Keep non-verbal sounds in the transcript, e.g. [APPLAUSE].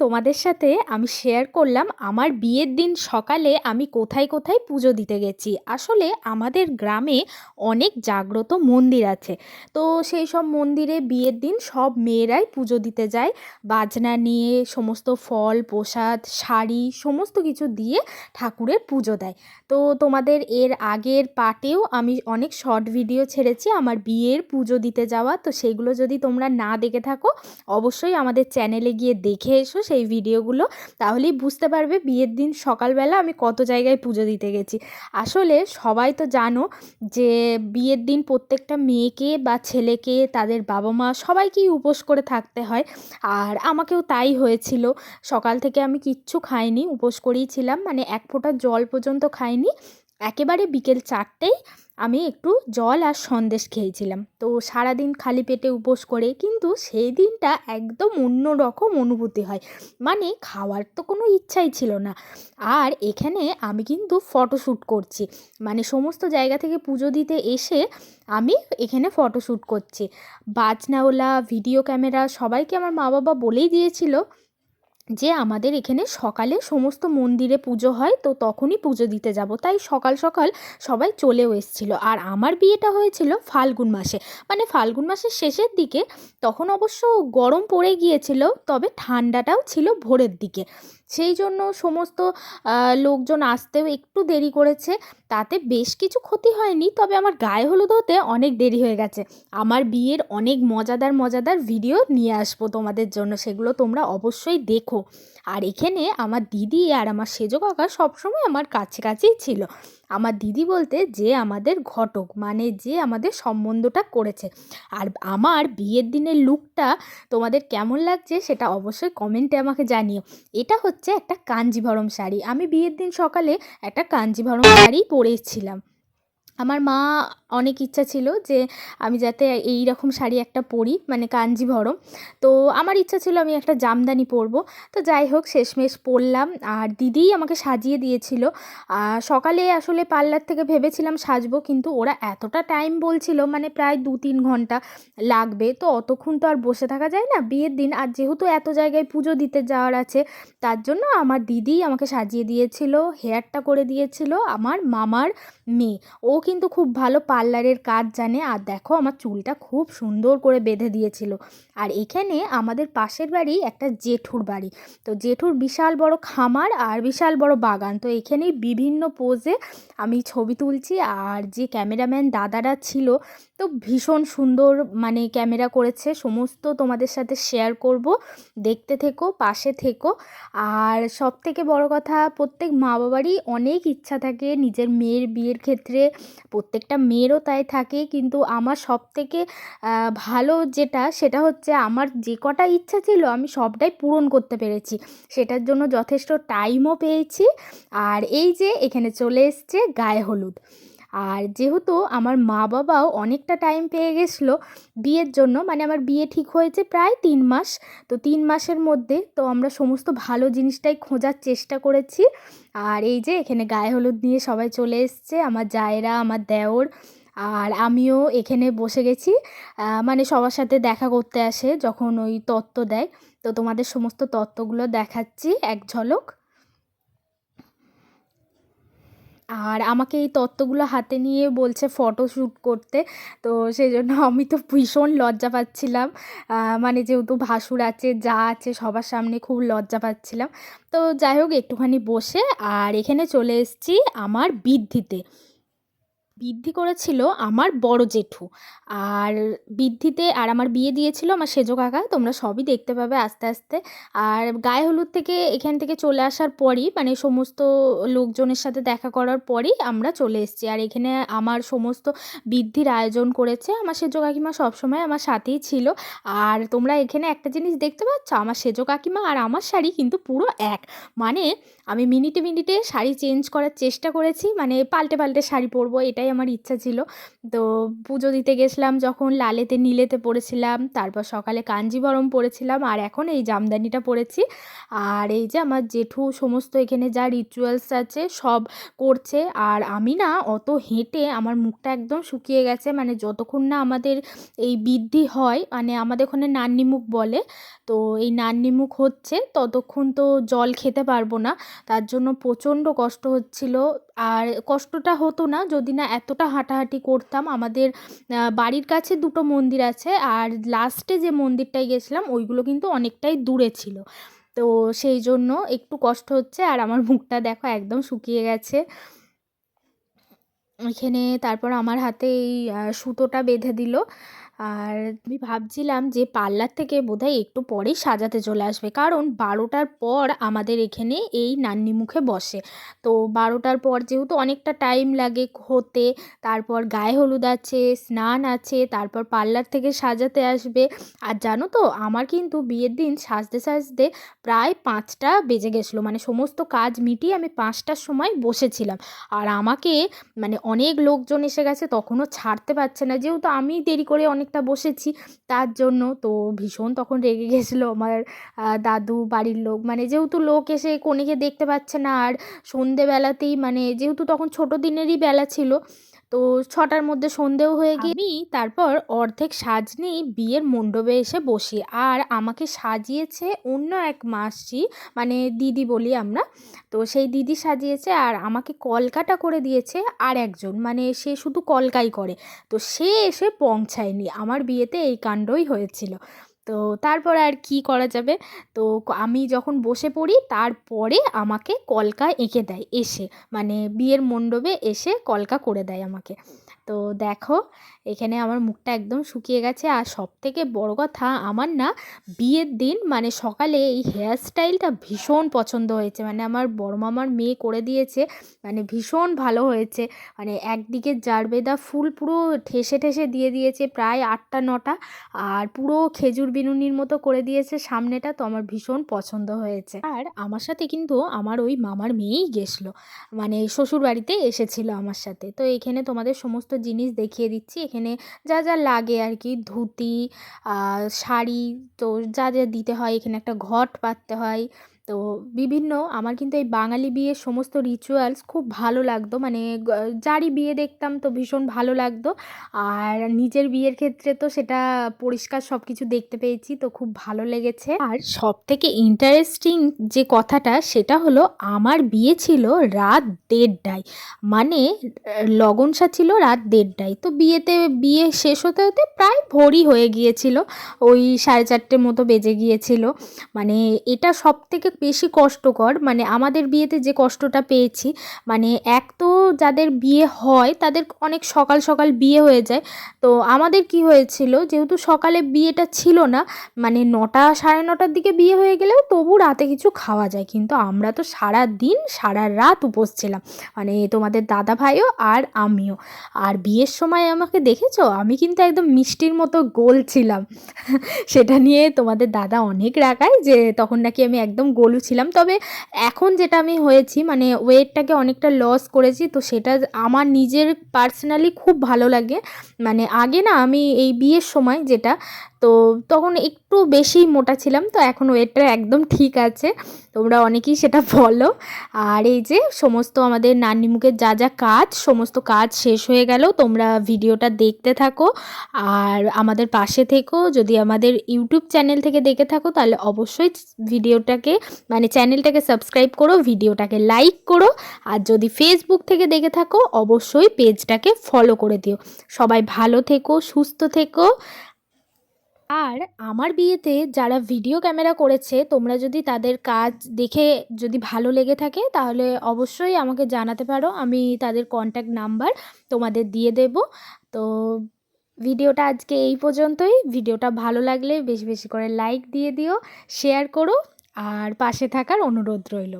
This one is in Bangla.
তোমাদের সাথে আমি শেয়ার করলাম, আমার বিয়ের দিন সকালে আমি কোথায় কোথায় পুজো দিতে গেছি। আসলে আমাদের গ্রামে অনেক জাগ্রত মন্দির আছে। তো সেই সব মন্দিরে বিয়ের দিন সব মেয়েরাই পুজো দিতে যায়। বাজনা নিয়ে সমস্ত ফল, প্রসাদ, শাড়ি, সমস্ত কিছু দিয়ে ঠাকুরের পুজো দেয়। তো তোমাদের এর আগের পার্টেও আমি অনেক শর্ট ভিডিও ছেড়েছি আমার বিয়ের পুজো দিতে যাওয়া। তো সেগুলো যদি তোমরা না দেখে থাকো, অবশ্যই আমাদের চ্যানেলে গিয়ে দেখে এসো। সেই ভিডিওগুলো, তাহলেই বুঝতে পারবে বিয়ের দিন সকালবেলা আমি কত জায়গায় পুজো দিতে গেছি। আসলে সবাই তো জানো যে বিয়ের দিন প্রত্যেকটা মেয়েকে বা ছেলেকে, তাদের বাবা মা সবাইকেই উপোস করে থাকতে হয়। আর আমাকেও তাই হয়েছিল। সকাল থেকে আমি কিচ্ছু খাইনি, উপোস করেই ছিলাম। মানে এক ফোঁটা জল পর্যন্ত খাইনি। একেবারে বিকেল চারটেই আমি একটু জল আর সন্দেশ খেয়েছিলাম। তো সারাদিন খালি পেটে উপোস করে কিন্তু সেই দিনটা একদম অন্য রকম অনুভূতি হয়। মানে খাওয়ার তো কোনো ইচ্ছাই ছিল না। আর এখানে আমি কিন্তু ফটোশ্যুট করছি। মানে সমস্ত জায়গা থেকে পুজো দিতে এসে আমি এখানে ফটোশ্যুট করছি। বাজনাওয়ালা ভিডিও ক্যামেরা সবাইকে আমার মা বাবা বলেই দিয়েছিল যে আমাদের এখানে সকালে সমস্ত মন্দিরে পুজো হয়, তো তখনই পুজো দিতে যাব। তাই সকাল সকাল সবাই চলেও এসেছিল। আর আমার বিয়েটা হয়েছিল ফাল্গুন মাসে। মানে ফাল্গুন মাসের শেষের দিকে তখন অবশ্য গরম পড়ে গিয়েছিল, তবে ঠান্ডাটাও ছিল ভোরের দিকে। সেই জন্য সমস্ত লোকজন আসতেও একটু দেরি করেছে। তাতে বেশ কিছু ক্ষতি হয়নি, তবে আমার গায়ে হলুদ হতে অনেক দেরি হয়ে গেছে। আমার বিয়ের অনেক মজাদার মজাদার ভিডিও নিয়ে আসব তোমাদের জন্য, সেগুলো তোমরা অবশ্যই দেখো। আর এখানে আমার দিদি আর আমার সেজো কাকা সবসময় আমার কাছে কাছেই ছিল। আমার দিদি বলতে যে আমাদের ঘটক মানে যে আমাদের সম্বন্ধটা করেছে। আর আমার বিয়ের দিনের লুকটা তোমাদের কেমন লাগছে সেটা অবশ্যই কমেন্টে আমাকে জানিও। এটা হচ্ছে একটা কাঞ্জিভরম শাড়ি। আমি বিয়ের দিন সকালে একটা কাঞ্জিভরম শাড়ি পরেছিলাম। আমার মা অনেক ইচ্ছা ছিল যে আমি যাতে এই রকম শাড়ি একটা পরি মানে কাঞ্জিভরম। তো আমার ইচ্ছা ছিল আমি একটা জামদানি পরবো। তো যাই হোক, শেষমেশ পরলাম। আর দিদিই আমাকে সাজিয়ে দিয়েছিল। সকালে আসলে পার্লার থেকে ভেবেছিলাম সাজবো, কিন্তু ওরা এতটা টাইম বলছিল মানে প্রায় দু তিন ঘণ্টা লাগবে। তো অতক্ষণ তো আর বসে থাকা যায় না, বিয়ের দিন। আর যেহেতু এত জায়গায় পুজো দিতে যাওয়ার আছে, তার জন্য আমার দিদি আমাকে সাজিয়ে দিয়েছিল হেয়ারটা করে দিয়েছিল আমার মামার মেয়ে। ও কিন্তু খুব ভালো পার্লারের কাজ জানে। আর দেখো, আমার চুলটা খুব সুন্দর করে বেঁধে দিয়েছিল। আর এখানে আমাদের পাশের বাড়ি একটা জেঠুর বাড়ি। তো জেঠুর বিশাল বড় খামার আর বিশাল বড় বাগান। তো এখানেই বিভিন্ন পোজে আমি ছবি তুলছি আর যে ক্যামেরাম্যান দাদারা ছিল, তো ভীষণ সুন্দর মানে ক্যামেরা করেছে। সমস্ত তোমাদের সাথে শেয়ার করব। দেখতে থেকো, পাশে থেকো। আর সব থেকে বড় কথা, প্রত্যেক মা বাবারই অনেক ইচ্ছা থাকে নিজের মেয়ের বিয়ের ক্ষেত্রে। প্রত্যেকটা মেয়েরও তাই থাকে। কিন্তু আমার সব থেকে ভালো যেটা, সেটা হচ্ছে আমার যে কটা ইচ্ছা ছিল আমি সবটাই পূরণ করতে পেরেছি। সেটার জন্য যথেষ্ট টাইমও পেয়েছি। আর এই যে এখানে চলে এসছে গায়ে হলুদ। আর যেহেতু আমার মা বাবাও অনেকটা টাইম পেয়ে গেছিল বিয়ের জন্য মানে আমার বিয়ে ঠিক হয়েছে প্রায় তিন মাস। তো তিন মাসের মধ্যে তো আমরা সমস্ত ভালো জিনিসটাই খোঁজার চেষ্টা করেছি। আর এই যে এখানে গায়ে হলুদ নিয়ে সবাই চলে এসছে, আমার জায়েরা, আমার দেওর আর আমিও এখানে বসে গেছি। মানে সবার সাথে দেখা করতে আসে, যখন ওই তত্ত্ব দেয়। তো তোমাদের সমস্ত তত্ত্বগুলো দেখাচ্ছি এক ঝলক। আর আমাকে এই তত্ত্বগুলো হাতে নিয়ে বলছে ফটো শ্যুট করতে। তো সেই জন্য আমি তো ভীষণ লজ্জা পাচ্ছিলাম। মানে যেহেতু ভাসুর আছে, যা আছে সবার সামনে খুব লজ্জা পাচ্ছিলাম। তো যাই হোক, একটুখানি বসে আর এখানে চলে এসেছি আমার বৃদ্ধিতে। বৃদ্ধি করেছিল আমার বড় জেঠু। আর বৃদ্ধিতে আর আমার বিয়ে দিয়েছিল আমার সেজো কাকা, তোমরা সবই দেখতে পাবে আস্তে আস্তে। আর গায়ে হলুদ থেকে এখান থেকে চলে আসার পরই মানে সমস্ত লোকজনের সাথে দেখা করার পরই আমরা চলে এসেছি। আর এখানে আমার সমস্ত বৃদ্ধির আয়োজন করেছে আমার সেজো কাকিমা সবসময় আমার সাথেই ছিল। আর তোমরা এখানে একটা জিনিস দেখতে পাচ্ছ, আমার সেজো কাকিমা আর আমার শাড়ি কিন্তু পুরো এক। মানে আমি মিনিটে মিনিটে শাড়ি চেঞ্জ করার চেষ্টা করেছি মানে পাল্টে পাল্টে শাড়ি পরবো, এটাই আমার ইচ্ছা ছিল। তো পুজো দিতে গেছিলাম যখন লালেতে, নীলেতে পড়েছিলাম, তারপর সকালে কাঞ্জিবরম পরেছিলাম আর এখন এই জামদানিটা পরেছি আর এই যে আমার জেঠু সমস্ত এখানে যা রিচুয়ালস আছে সব করছে। আর আমি না অত হেঁটে আমার মুখটা একদম শুকিয়ে গেছে মানে যতক্ষণ না আমাদের এই বৃদ্ধি হয় মানে আমাদের ওখানে নান্নিমুখ বলে, তো এই নান্নিমুখ হচ্ছে, ততক্ষণ তো জল খেতে পারব না। তার জন্য প্রচণ্ড কষ্ট হচ্ছিল। আর কষ্টটা হতো না, যদি না এতটা হাঁটাহাঁটি করতাম। আমাদের বাড়ির কাছে দুটো মন্দির আছে, আর লাস্টে যে মন্দিরটায় গেছিলাম, ওইগুলো কিন্তু অনেকটাই দূরে ছিল। তো সেই জন্য একটু কষ্ট হচ্ছে, আর আমার মুখটা দেখো একদম শুকিয়ে গেছে। এখানে তারপর আমার হাতে এই সুতোটা বেঁধে দিল। আর আমি ভাবছিলাম যে পার্লার থেকে বোধহয় একটু পরেই সাজাতে চলে আসবে। কারণ বারোটার পর আমাদের এখানে এই নান্নি মুখে বসে। তো বারোটার পর যেহেতু অনেকটা টাইম লাগে হতে, তারপর গায়ে হলুদ আছে, স্নান আছে, তারপর পার্লার থেকে সাজাতে আসবে। আর জানো তো, আমার কিন্তু বিয়ের দিন সাজতে সাজতে প্রায় পাঁচটা বেজে গেছিল। মানে সমস্ত কাজ মিটিয়ে আমি পাঁচটার সময় বসেছিলাম। আর আমাকে মানে অনেক লোকজন এসে গেছে, তখনও ছাড়তে পারছে না। যেহেতু আমি দেরি করে অনেক অনেকটা বসেছি। তার জন্য তো ভীষণ তখন রেগে গেছিল আমার দাদু বাড়ির লোক। মানে যেহেতু লোক এসে কনেকে দেখতে পাচ্ছে না, আর সন্ধেবেলাতেই মানে যেহেতু তখন ছোটো দিনেরই বেলা ছিল তো ছটার মধ্যে সন্ধেও হয়ে গিয়ে আমি তারপর অর্ধেক সাজ নিয়েই বিয়ের মণ্ডপে এসে বসি। আর আমাকে সাজিয়েছে অন্য এক মাসি মানে দিদি বলি আমরা। তো সেই দিদি সাজিয়েছে আর আমাকে কলকাটা করে দিয়েছে আর একজন মানে সে শুধু কলকাই করে। তো সে এসে পৌঁছায়নি। আমার বিয়েতে এই কাণ্ডই হয়েছিল। তো তারপর আর কি করা যাবে? তো আমি যখন বসে পড়ি, তারপরে আমাকে কলকা এঁকে দেয় এসে মানে বিয়ের মণ্ডপে এসে কলকা করে দেয় আমাকে। তো দেখো এখানে আমার মুখটা একদম শুকিয়ে গেছে। আর সব থেকে বড় কথা, আমার না বিয়ের দিন মানে সকালে এই হেয়ার স্টাইলটা ভীষণ পছন্দ হয়েছে। মানে আমার বড় মামার মেয়ে করে দিয়েছে মানে ভীষণ ভালো হয়েছে। মানে একদিকে জারবেদা ফুল পুরো ঠেসে ঠেসে দিয়ে দিয়েছে প্রায় আটটা, নটা, আর পুরো খেজুর বিনুনির মতো করে দিয়েছে সামনেটা, তো আমার ভীষণ পছন্দ হয়েছে। আর আমার সাথে কিন্তু আমার ওই মামার মেয়েই গেছিল। মানে শ্বশুর বাড়িতে এসেছিল আমার সাথে। তো এখানে তোমাদের সমস্ত জিনিস দেখিয়ে দিচ্ছি। এখানে যা যা লাগে আর কি, ধুতি শাড়ি তো যা যা দিতে হয়, এখানে একটা ঘট পাততে হয়। তো বিভিন্ন আমার কিন্তু এই বাঙালি বিয়ের সমস্ত রিচুয়ালস খুব ভালো লাগতো। মানে যারই বিয়ে দেখতাম তো ভীষণ ভালো লাগতো। আর নিজের বিয়ের ক্ষেত্রে তো সেটা পরিষ্কার সব কিছু দেখতে পেয়েছি, তো খুব ভালো লেগেছে। আর সব থেকে ইন্টারেস্টিং যে কথাটা সেটা হলো, আমার বিয়ে ছিল রাত দেড়টায়। মানে লগনসা ছিল রাত দেড়টায়। তো বিয়েতে, বিয়ে শেষ হতে হতে প্রায় ভোরই হয়ে গিয়েছিল। ওই সাড়ে চারটের মতো বেজে গিয়েছিল। মানে এটা সব থেকে বেশি কষ্টকর। মানে আমাদের বিয়েতে যে কষ্টটা পেয়েছি মানে এক তো যাদের বিয়ে হয়, তাদের অনেক সকাল সকাল বিয়ে হয়ে যায়। তো আমাদের কি হয়েছিল, যেহেতু সকালে বিয়েটা ছিল না মানে নটা সাড়ে নটার দিকে বিয়ে হয়ে গেলেও তবু রাতে কিছু খাওয়া যায়। কিন্তু আমরা তো সারা দিন সারা রাত উপোস ছিলাম। মানে তোমাদের দাদা ভাইও আর আমিও। আর বিয়ের সময় আমাকে দেখেছ? আমি কিন্তু একদম মিষ্টির মতো গোল ছিলাম। [LAUGHS] সেটা নিয়ে তোমাদের দাদা অনেক রাগায় যে তখন নাকি আমি একদম গোলু ছিলাম তবে এখন যেটা আমি হয়েছি মানে ওয়েটটাকে অনেকটা লস করেছি, তো সেটা আমার নিজের পার্সোনালি খুব ভালো লাগে। মানে আগে না আমি এই বিয়ের সময় যেটা তো তখন একটু বেশি মোটা ছিলাম, তো এখন ওয়েটটা একদম ঠিক আছে। তোমরা অনেকেই সেটা বলো। আর এই যে সমস্ত আমাদের নান্নিমুখের যা যা কাজ, সমস্ত কাজ শেষ হয়ে গেল, তোমরা ভিডিওটা দেখতে থাকো। আর আমাদের পাশে থেকো, যদি আমাদের ইউটিউব চ্যানেল থেকে দেখে থাকো, তাহলে অবশ্যই ভিডিওটাকে মানে চ্যানেলটাকে সাবস্ক্রাইব করো, ভিডিওটাকে লাইক করো। আর যদি ফেসবুক থেকে দেখে থাকো, অবশ্যই পেজটাকে ফলো করে দিও। সবাই ভালো থেকো, সুস্থ থেকো। আর আমার বিয়েতে যারা ভিডিও ক্যামেরা করেছে, তোমরা যদি তাদের কাজ দেখে যদি ভালো লেগে থাকে, তাহলে অবশ্যই আমাকে জানাতে পারো। আমি তাদের কন্ট্যাক্ট নাম্বার তোমাদের দিয়ে দেব। তো ভিডিওটা আজকে এই পর্যন্তই। ভিডিওটা ভালো লাগলে বেশি বেশি করে লাইক দিয়ে দিও শেয়ার করো, আর পাশে থাকার অনুরোধ রইল।